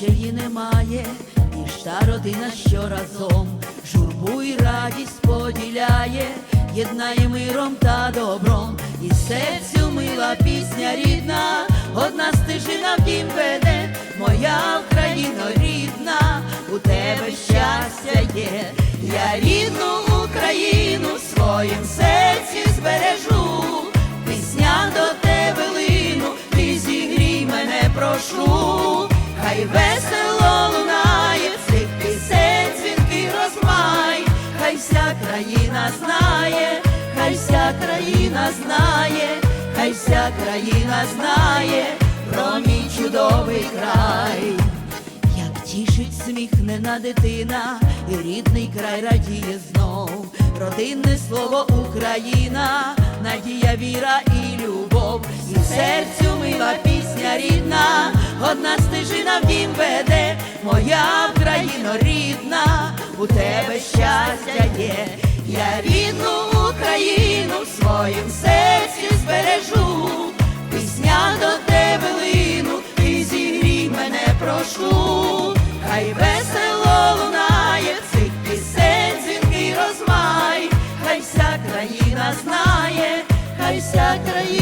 її немає, і ж та родина, що разом журбу і радість поділяє, єднає миром та добром, і серцю мила пісня рідна, одна стежина в дім веде, моя Україно рідна, у тебе щастя є, я рідну Україну своїм серці збережу, пісня до тебе лину, ти зігрій мене прошу, хай весело лунає, в цих пісень дзвінки розмай, хай вся країна знає, хай вся країна знає, хай вся країна знає про мій чудовий край. Як тішить сміхнена дитина, і рідний край радіє знов, родинне слово Україна, надія, віра і любов, і серцю мила пісня рідна, одна стежина в дім веде, моя Україно рідна, у тебе щастя є, я рідну Україну в своїм серці збережу, пісня до тебе лину, і зігрій мене прошу, хай весело лунає цих пісень дзвінки розмай, хай вся країна знає, хай вся країна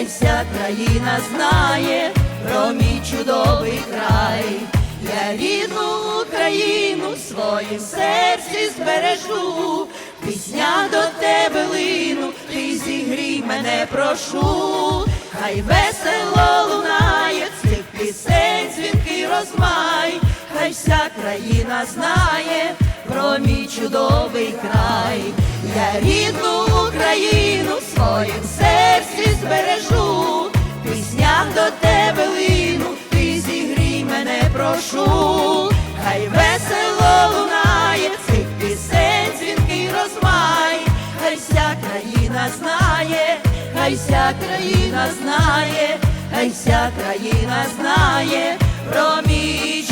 хай вся країна знає про мій чудовий край. Я рідну Україну в серці збережу, пісня до тебе лину, ти зігрій мене прошу, хай весело лунає цих пісень дзвінки розмай, хай вся країна знає про мій чудовий край. Я рідну Україну в своїм серці прошу, хай весело лунає цих пісень дзвінки розмай, хай вся країна знає, хай вся країна знає, хай вся країна знає про мій